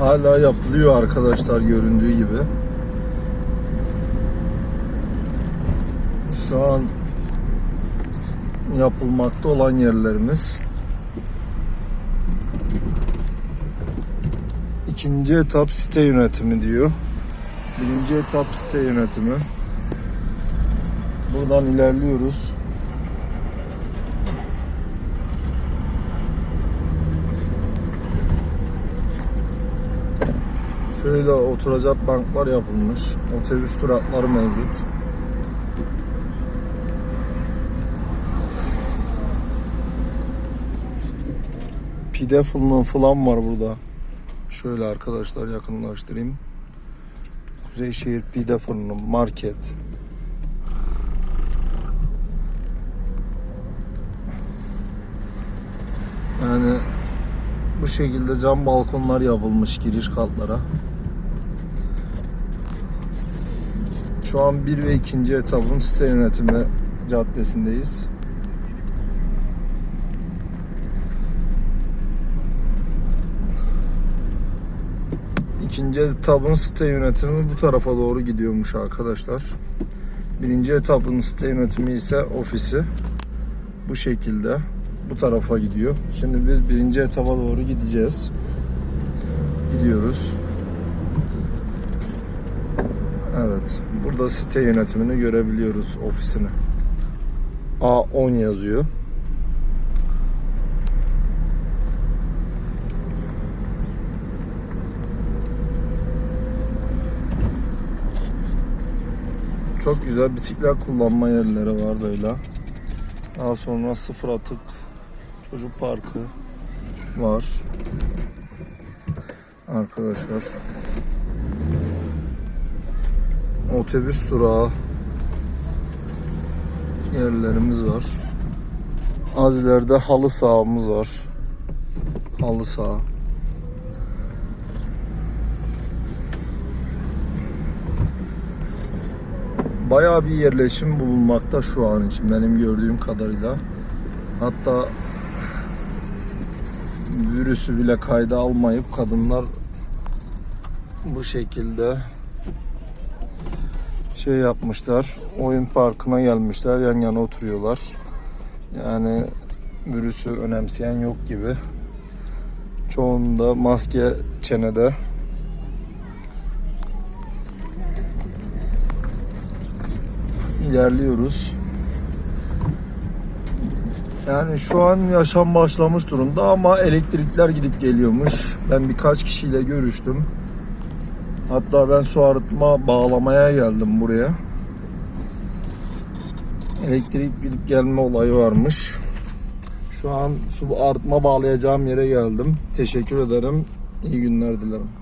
Hala yapılıyor arkadaşlar göründüğü gibi. Şu an yapılmakta olan yerlerimiz. İkinci etap site yönetimi diyor. Birinci etap site yönetimi. Buradan ilerliyoruz. Şöyle oturacak banklar yapılmış. Otobüs durakları mevcut. Pide fırını falan var burada. Şöyle arkadaşlar yakınlaştırayım. Kuzeyşehir Pide Fırını Market. Yani bu şekilde cam balkonlar yapılmış giriş katlara. Şu an bir ve ikinci etapın site yönetimi caddesindeyiz. İkinci etapın site yönetimi bu tarafa doğru gidiyormuş arkadaşlar. Birinci etapın site yönetimi ise ofisi bu şekilde bu tarafa gidiyor. Şimdi biz birinci etapa doğru gideceğiz. Gidiyoruz. Evet. Burada site yönetimini görebiliyoruz ofisini. A10 yazıyor. Çok güzel bisiklet kullanma yerleri var böyle. Daha sonra sıfır atık çocuk parkı var. Arkadaşlar. Otobüs durağı yerlerimiz var. Az ileride halı sahamız var. Halı saha. Bayağı bir yerleşim bulunmakta şu an için benim gördüğüm kadarıyla. Hatta virüsü bile kayda almayıp kadınlar bu şekilde şey yapmışlar. Oyun parkına gelmişler. Yan yana oturuyorlar. Yani virüsü önemseyen yok gibi. Çoğunda maske çenede. ilerliyoruz. Yani şu an yaşam başlamış durumda ama elektrikler gidip geliyormuş. Ben birkaç kişiyle görüştüm. Hatta ben su arıtma bağlamaya geldim buraya. Elektrik gidip gelme olayı varmış. Şu an su arıtma bağlayacağım yere geldim. Teşekkür ederim. İyi günler dilerim.